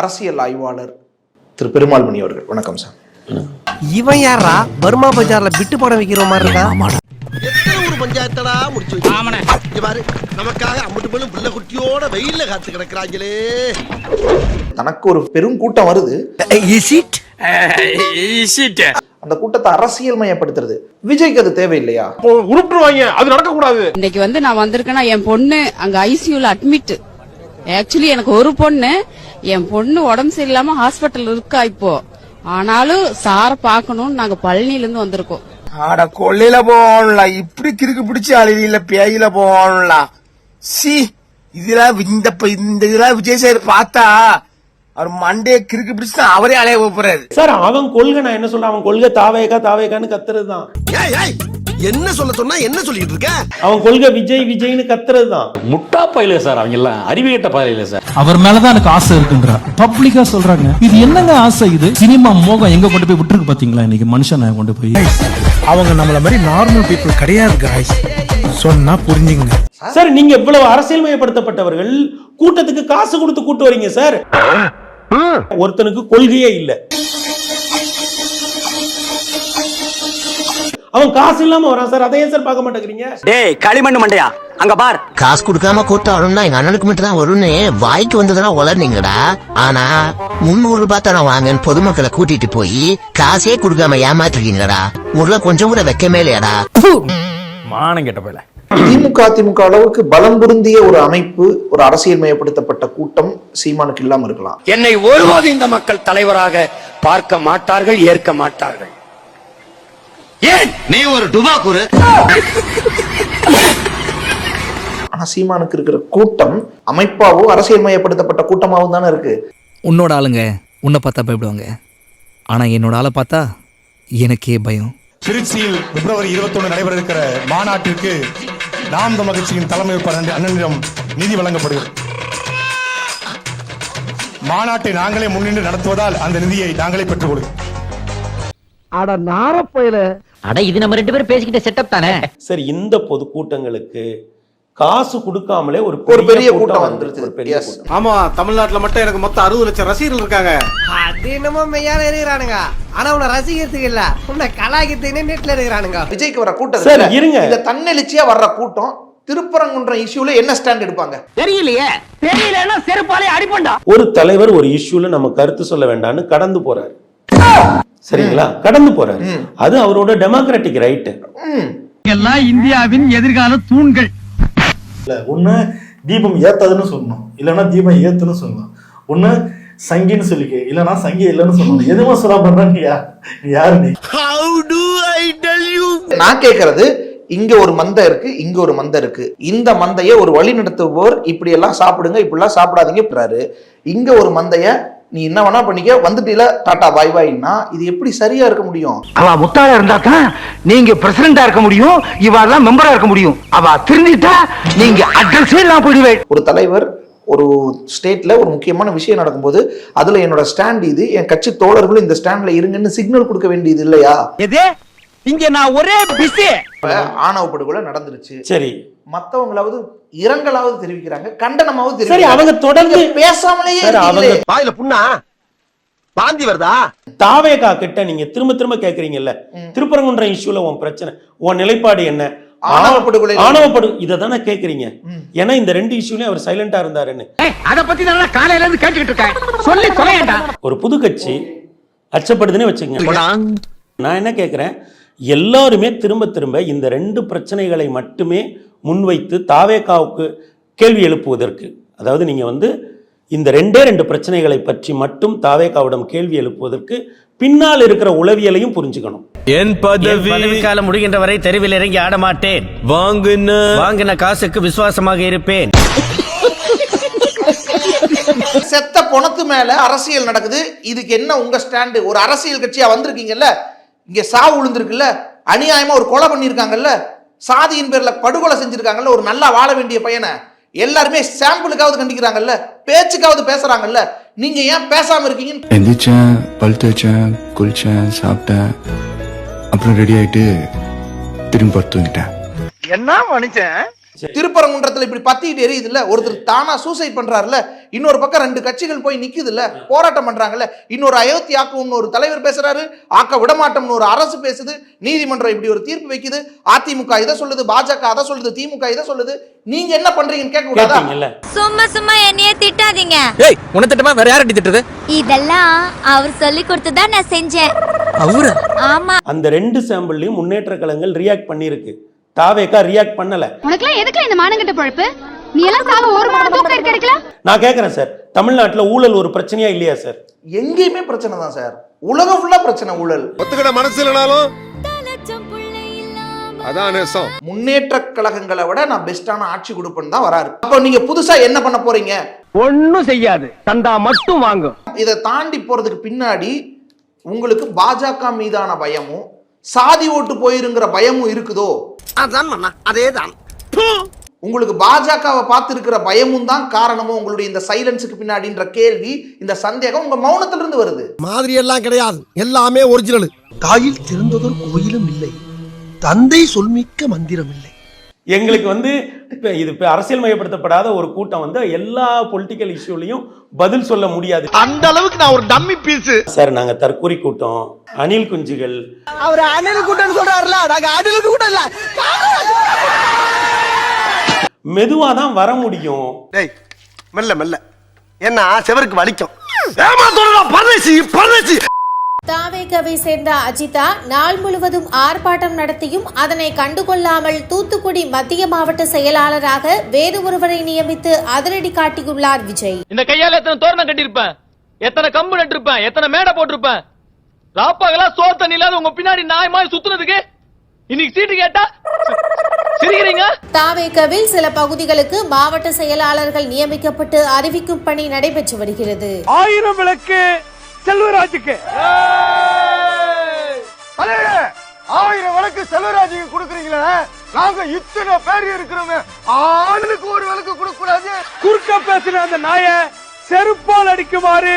அரசியல் ஆய்வாளர் திரு பெருமாள் மணி அவர்கள். வணக்கம் சார். இவன் யாரா? பர்மா பஜார்ல பிட்டு படம் வைக்கிற மாதிரி இருக்கா? பஞ்சாயத்தடா முடிச்சு வச்சு? பாரு நமக்காக அம்பட்டு பெண்ணும் பிள்ளை குட்டியோட வெயில்ல காத்து கிடக்குறாங்களே. தனக்கு ஒரு பெரும் கூட்டம் வருது. இஸ் இட் அந்த கூட்டத்தை அரசியல் மயப்படுத்துறது. விஜய்க்கு அது தேவையில்லையா? உருட்டுருவாங்க. அது நடக்க கூடாது இன்னைக்கு வந்து நான் வந்திருக்கேன்னா என் பொண்ணு அங்க ஐசியூல அட்மிட் ஆக்சுவலி எனக்கு ஒரு பொண்ணு. என் பொண்ணு உடம்பு சரியில்லாம ஹாஸ்பிட்டல் இருக்கா இப்போ. ஆனாலும் சார பாக்கணும்னு நாங்க பழனில இருந்து வந்திருக்கோம். ஆட கொள்ளையில போகணும்ல. இப்படி கிறுக்கு பிடிச்சி அழுவியில பேயில போகணும்ல. சி இதெல்லாம் இந்த இந்த இதெல்லாம் விஜய் சார் பார்த்தா அவர் மண்டைய கிறுக்கு பிடிச்சு அவரே அலைய போறாரு. சார் அவன் கொள்கை நான் என்ன சொல்றேன் அவன் கொள்கை தாவேக்கா தாவேக்கான்னு கத்துறது தான் ஏய் ஏய் என்ன சொல்ல சொன்னா என்ன சொல்லிட்டு இருக்க? அவன் கொள்கை விஜய் விஜய்னு கத்துறது தான் முட்டா பயில சார் அவங்க எல்லாம். அறிவுகட்ட பயில சார். அவர் மேலதான் எனக்கு ஆசை இருக்குன்றா. பப்ளிக்கா சொல்றாங்க. இது என்னங்க ஆசை இது? சினிமா மோகம் எங்க கொண்டு போய் விட்டுருக்கு பாத்தீங்களா? இன்னைக்கு மனுஷனை கொண்டு போய். அவங்க நம்மள மாதிரி நார்மல் பீப்புள் கிடையாது காய்ஸ் சொன்னா புரிஞ்சுங்க சார் நீங்க இவ்வளவு அரசியல் மயப்படுத்தப்பட்டவர்கள் கூட்டத்துக்கு காசு கொடுத்து கூட்டு வரீங்க சார். ஒருத்தனுக்கு கொள்கையே இல்ல. அவன் காசு இல்லாம வரான் சார். அதையே சார் பார்க்க மாட்டேங்கிறீங்க? டேய் களிமண் மண்டையா? அங்க பார். காசு கொடுக்காம கூட்டாளும்னா எங்க அண்ணனுக்கு மட்டும் தான் வரும்னு வாய்க்கு வந்ததெல்லாம் உளர்னீங்கடா ஆனா முன்னூறு ரூபாய் தரம் வாங்கன்னு பொதுமக்களை கூட்டிட்டு போய் காசே கொடுக்காம ஏமாத்துறீங்கடா உள்ள கொஞ்சம் கூட வெக்கமே இல்லையாடா. மானம் கெட்ட பயில. திமுக அதிமுக அளவுக்கு பலம் பொருந்திய ஒரு அமைப்பு ஒரு அரசியல் மயப்படுத்தப்பட்ட கூட்டம் சீமானுக்கு இல்லாம இருக்கலாம். என்னை ஒருபோது இந்த மக்கள் தலைவராக பார்க்க மாட்டார்கள் ஏற்க மாட்டார்கள். ஏன் நீ ஒரு டுபாக்குரு ஆனா சீமானுக்கு இருக்கிற கூட்டம் அமைப்பாவோ அரசியல் மயப்படுத்தப்பட்ட கூட்டமாவும் தானே இருக்கு. உன்னோட ஆளுங்க உன்னை பார்த்தா பயப்படுவாங்க. ஆனா என்னோட ஆளை பார்த்தா எனக்கே பயம். திருச்சியில் பிப்ரவரி இருபத்தொன்னு நடைபெற இருக்கிற மாநாட்டிற்கு நாம் தமிழ் கட்சியின் தலைமை அண்ணனிடம் நிதி வழங்கப்படுகிறது. மாநாட்டை நாங்களே முன்னின்று நடத்துவதால் அந்த நிதியை நாங்களே பெற்றுக் கொள்கிறோம். அட நாரப்பயல அட இது நம்ம ரெண்டு பேரும் பேசிக்கிட்ட செட்டப் தானே? சார் இந்த பொதுக்கூட்டங்களுக்கு காசு கொடுக்காமலே ஒரு ஒரு பெரிய கூட்டம் வந்துருச்சு. ஒரு பெரிய. கூட்டம். ஆமா தமிழ்நாட்டுல மட்டும் எனக்கு மொத்தம் அறுபது லட்சம் ரசிகர்கள் இருக்காங்க. அது என்னமோ மெய்யால இருக்கிறானுங்க ஆனா உன்னை ரசிக்கிறதுக்கு இல்ல. உன்னை கலாய்க்கிறதுக்குன்னே நெட்ல இருக்கிறானுங்க விஜய்க்கு வர கூட்டம் சார், இருங்க. இந்த தன்னெழுச்சியா வர்ற கூட்டம் திருப்பரங்குன்றம் இஷ்யூல என்ன ஸ்டாண்ட் எடுப்பாங்க? தெரியலையே. தெரியலன்னா செருப்பாலே அடிப்பண்டா ஒரு தலைவர் ஒரு இஷ்யூல நம்ம கருத்து சொல்ல வேண்டாம்னு கடந்து போறாரு. சரிங்களா? கடந்து போறாரு. அது அவரோட டெமோக்ராட்டிக் ரைட்டு. எல்லாம் இந்தியாவின் எதிர்கால தூண்கள். ஒண்ணு தீபம் ஏத்தாதுன்னு சொல்லணும். இல்லைன்னா தீபம் ஏத்துன்னு சொல்லணும். ஒண்ணு சங்கின்னு சொல்லிக்க இல்லைன்னா சங்கி இல்லைன்னு சொல்லணும். எதுவுமே சொல்ல பண்ற நீ யா- நீ யாரு நீ? How do I tell you நான் கேக்குறது இங்க ஒரு மந்தை இருக்கு இங்க ஒரு மந்தை இருக்கு. இந்த மந்தைய ஒரு வழி நடத்துவோர் இப்படி எல்லாம் சாப்பிடுங்க இப்படி எல்லாம் சாப்பிடாதீங்கன்றாரு. இங்க ஒரு மந்தைய நீ என்ன வேணா பண்ணிக்க. வந்துட்டீல டாடா பாய் பாய்னா இது எப்படி சரியா இருக்க முடியும்? அவ முட்டாளா இருந்தா தான் நீங்க பிரசிடண்டா இருக்க முடியும். இவெல்லாம் மெம்பரா இருக்க முடியும். அவ திருந்திட்டா நீங்க அட்ரஸே இல்லாம போயிடுவேன் ஒரு தலைவர் ஒரு ஸ்டேட்ல ஒரு முக்கியமான விஷயம் நடக்கும்போது அதுல என்னோட ஸ்டாண்ட் இது என் கட்சி தோழர்களும் இந்த ஸ்டாண்ட்ல இருங்கன்னு சிக்னல் கொடுக்க வேண்டியது இல்லையா? எது? இங்க நான் ஒரே பிஸி இப்ப ஆணவ படுகொலை நடந்துருச்சு. சரி. மத்தவங்களாவது இரங்கலாவது தெரிவிக்கிறாங்க கண்டனமாவது சரி அவங்க தொடர்ந்து பேசாமலேயே சார், அவங்க. வாயில புண்ணா? வாந்தி வருதா? தாவேகா கிட்ட நீங்க திரும்ப திரும்ப கேக்குறீங்கல்ல திருப்பரங்குன்றம் இஷ்யூல உன் பிரச்சனை உன் நிலைப்பாடு என்ன? ஆணவ படுகொலை. ஆணவ படு இதை தானே கேக்குறீங்க ஏன்னா இந்த ரெண்டு இஷ்யூலயும் அவர் சைலண்டா இருந்தாருன்னு. அத பத்தி நான் காலையில இருந்து கேட்டுக்கிட்டு இருக்கேன். சொல்லி தொலையண்டா. ஒரு புது கட்சி அச்சப்படுதுன்னே வச்சுக்கங்க. நான் என்ன கேட்குறேன் எல்லாருமே திரும்ப திரும்ப இந்த ரெண்டு பிரச்சனைகளை மட்டுமே முன்வைத்து தாவேகாவுக்கு கேள்வி எழுப்புவதற்கு. அதாவது நீங்க வந்து இந்த ரெண்டே ரெண்டு பிரச்சனைகளை பற்றி மட்டும் தாவேகாவிடம் கேள்வி எழுப்புவதற்கு பின்னால் இருக்கிற உளவியலையும் புரிஞ்சுக்கணும். என் பதவி காலம் முடிகின்ற வரை தெருவில் இறங்கி ஆட மாட்டேன். வாங்குன வாங்கின காசுக்கு விசுவாசமாக இருப்பேன். செத்த பொணத்து மேல அரசியல் நடக்குது. இதுக்கு என்ன உங்க ஸ்டாண்டு? ஒரு அரசியல் கட்சியா வந்திருக்கீங்கல்ல? இங்க சாவு விழுந்திருக்குல்ல அநியாயமா ஒரு கொலை பண்ணியிருக்காங்கல்ல? சாதியின் பேர்ல படுகொலை செஞ்சிருக்காங்கல்ல ஒரு நல்லா வாழ வேண்டிய பையனை எல்லாருமே சாம்பிளுக்காவது கண்டிக்கிறாங்கல்ல பேச்சுக்காவது பேசுறாங்கல்ல நீங்க ஏன் பேசாம இருக்கீங்கன்னு எந்திரிச்சேன் பல் தேய்ச்சேன் குளிச்சேன் சாப்பிட்டேன் அப்புறம் ரெடி ஆயிட்டு திரும்பி படுத்து தூங்கிட்டேன். என்ன மனுஷன்? திருப்பரங்குன்றத்துல இப்படி பத்திக்கிட்டு எரியுதுல்ல ஒருத்தர் தானா சூசைட் பண்றாருல இன்னொரு பக்கம் ரெண்டு கட்சிகள் போய் நிக்குதுல்ல போராட்டம் பண்றாங்கல்ல இன்னொரு அயோத்தி ஒரு தலைவர் பேசுறாரு ஆக்க விடமாட்டோம்னு ஒரு அரசு பேசுது நீதிமன்றம் இப்படி ஒரு தீர்ப்பு வைக்குது அதிமுக இதை சொல்லுது பாஜக அதை சொல்லுது திமுக இதை சொல்லுது நீங்க என்ன பண்றீங்கன்னு கேட்க கூடாதா? சும்மா சும்மா என்னைய திட்டாதீங்க. ஏய் உன திட்டமா வேற யாரை திட்டுறது? இதெல்லாம் அவர் சொல்லி கொடுத்துதான் நான் செஞ்சேன். அவரா? ஆமா. அந்த ரெண்டு சாம்பிள்லையும் முன்னேற்ற கழகங்கள் ரியாக்ட் பண்ணியிருக்கு. தாவேக்கா ரியாக்ட் பண்ணல. உனக்குலாம் எதுக்குல இந்த மானங்கட்ட பொழப்பு? நீ எல்லாம் சாக ஒரு மாதம் தூக்கம் இருக்க எடுக்கல நான் கேட்கறேன் சார் தமிழ்நாட்டுல ஊழல் ஒரு பிரச்சனையா இல்லையா சார் எங்கேயுமே பிரச்சனை தான் சார் உலகம் ஃபுல்லா பிரச்சனை ஊழல். ஒத்துக்கிட மனசு இல்லைனாலும் அதான் நேசம். முன்னேற்ற கழகங்களை விட நான் பெஸ்டான ஆட்சி கொடுப்பேன்னு தான் வராரு. அப்போ நீங்க புதுசா என்ன பண்ண போறீங்க? ஒண்ணும் செய்யாது. தந்தா மட்டும் வாங்கும். இதை தாண்டி போறதுக்கு பின்னாடி உங்களுக்கு பாஜக மீதான பயமும் சாதி ஓட்டு போயிருங்கிற பயமும் இருக்குதோ? அதான் மண்ணா அதே தான் உங்களுக்கு பாஜகவை பார்த்து இருக்கிற பயமும் தான் காரணமும் உங்களுடைய இந்த சைலன்ஸுக்கு பின்னாடின்ற கேள்வி இந்த சந்தேகம் உங்க மௌனத்திலிருந்து வருது. மாதிரி எல்லாம் கிடையாது. எல்லாமே ஒரிஜினல் தாயில் திறந்ததொரு கோயிலும் இல்லை. தந்தை சொல்மிக்க மந்திரம் இல்லை எங்களுக்கு வந்து இப்ப இது இப்ப அரசியல் மயப்படுத்தப்படாத ஒரு கூட்டம் வந்து எல்லா பொலிட்டிக்கல் இஷ்யூலையும் பதில் சொல்ல முடியாது. அந்த அளவுக்கு நான் ஒரு டம்மி பீஸ் சார் நாங்க தற்கொலை கூட்டம். அணில் குஞ்சுகள். அவர் அணில் கூட்டம் சொல்றாருல நாங்க அணில் கூட்டம் இல்ல. மெதுவா தான் வர முடியும். டேய் மெல்ல மெல்ல. என்ன செவருக்கு வலிக்கும். ஏமா சொல்றா? பரதேசி பரதேசி. தாவேகவை சேர்ந்த அஜிதா நாள் முழுவதும் ஆர்ப்பாட்டம் நடத்தியும் அதனை கண்டுகொள்ளாமல் தூத்துக்குடி மத்திய மாவட்ட செயலாளராக வேறு ஒருவரை நியமித்து அதிரடி காட்டியுள்ளார் விஜய். இந்த கையால எத்தனை தோரணம் கட்டியிருப்பேன்? எத்தனை கம்பு நட்டிருப்பேன்? எத்தனை மேடை போட்டிருப்பேன்? ராப்பாகலா சோறு தண்ணி இல்லாத உங்க பின்னாடி நாய் மாதிரி சுத்துனதுக்கு இன்னைக்கு சீட்டு கேட்டா தாவேகவில் சில பகுதிகளுக்கு மாவட்ட செயலாளர்கள் நியமிக்கப்பட்டு அறிவிக்கும் பணி நடைபெற்று வருகிறது. ஆயிரம் விளக்கு செல்வராஜுக்கு. நாங்க இத்தனை பேர் இருக்கிறோமே ஆளுக்கு ஒரு விளக்கு கொடுக்க கூடாது குறுக்க பேசின அந்த நாய செருப்பால் அடிக்குமாறு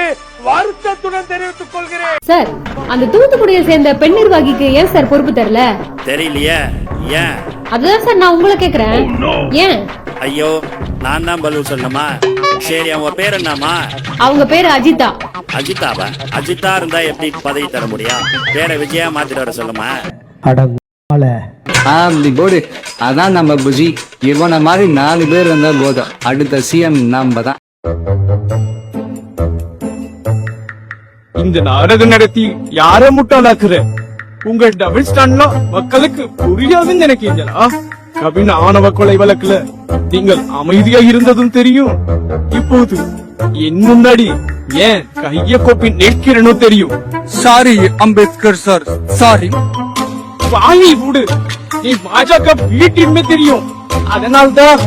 வருத்தத்துடன் தெரிவித்துக் கொள்கிறேன். சார் அந்த தூத்துக்குடியை சேர்ந்த பெண் நிர்வாகிக்கு ஏன் சார் பொறுப்பு தரல? தெரியலையே ஏன்? அதுதான் சார் நான் உங்களை கேக்குறேன். ஏன்? ஐயோ நான் தான் பதில் சொல்லணுமா? சரி அவங்க பேர் என்னம்மா? அவங்க பேரு அஜிதா. அஜிதாவா? அஜிதா இருந்தா எப்படி பதவி தர முடியும்? பேரை விஜயா மாத்திட்டு வர சொல்லுமா? அப்படி போடு. அதான் நம்ம புஜி. இவனை மாதிரி நாலு பேர் இருந்தா போதும். அடுத்த சிஎம் நம்ம தான் இந்த நாடகம் நடத்தி யார முட்டாளாக்குற? உங்க டபுள் ஸ்டாண்ட்லாம் மக்களுக்கு புரியாதுன்னு நினைக்கிறீங்களா? கவின் ஆணவ கொலை வழக்குல நீங்கள் அமைதியா இருந்ததும் தெரியும். இப்போது என் முன்னாடி ஏன் கைய கோப்பி நிற்கிறனோ தெரியும். சாரி அம்பேத்கர் சார் சாரி வாயை மூடு. நீ பாஜக வீட்டின்மே தெரியும். அதனால்தான்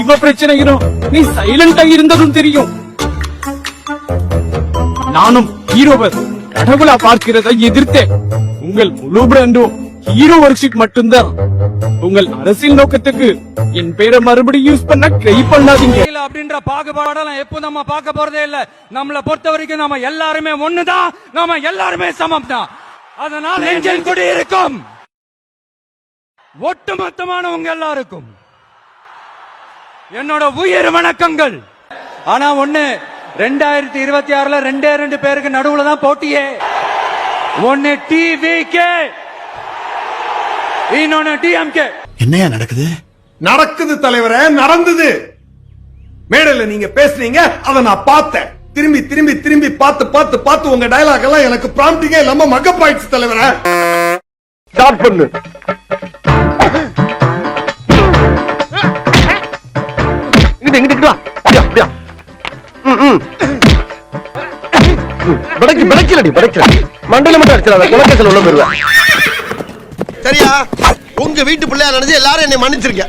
இவ பிரச்சனைகளும் நீ சைலண்டா இருந்ததும் தெரியும். நானும் ஹீரோவை கடவுளா பார்க்கிறத எதிர்த்தேன். உங்கள் முழு பிராண்டும் ஹீரோ ஒர்க் மட்டும்தான். உங்கள் அரசியல் நோக்கத்துக்கு என் பேரை மறுபடியும் யூஸ் பண்ண ட்ரை பண்ணாதீங்க. அப்படின்ற பாகுபாடெல்லாம் எப்போ நம்ம பார்க்க போறதே இல்ல. நம்மளை பொறுத்த வரைக்கும் நம்ம எல்லாருமே ஒண்ணுதான். நாம எல்லாருமே சமம் தான் அதனால் நெஞ்சில் குடி இருக்கும் ஒட்டுமொத்தமான உங்க எல்லாருக்கும் என்னோட உயிர் வணக்கங்கள். ஆனா ஒண்ணு ரெண்டாயிரத்தி இருபத்தி ஆறுல ரெண்டே ரெண்டு பேருக்கு நடுவுல தான் போட்டியே. ஒன்னு டிவிகே இன்னொன்னு டிஎம்கே என்னையா நடக்குது? நடக்குது தலைவரே நடந்தது. மேடையில நீங்க பேசுனீங்க அதை நான் பார்த்தேன். திரும்பி திரும்பி திரும்பி பார்த்து பார்த்து பார்த்து உங்க டயலாக் எல்லாம் எனக்கு ப்ராம்ப்டிங்கே இல்லாம மக்கப் ஆயிடுச்சு தலைவரே. ஸ்டார்ட் பண்ணு. பிடைக்கு பிடைக்கலடி பிடைக்கல மண்டையில மட்டும் அடிச்சிடாத குலக்கேசல் உள்ள போயிருவேன் சரியா? உங்க வீட்டு பிள்ளையா நினைச்சு எல்லாரும் என்னை மன்னிச்சிருக்க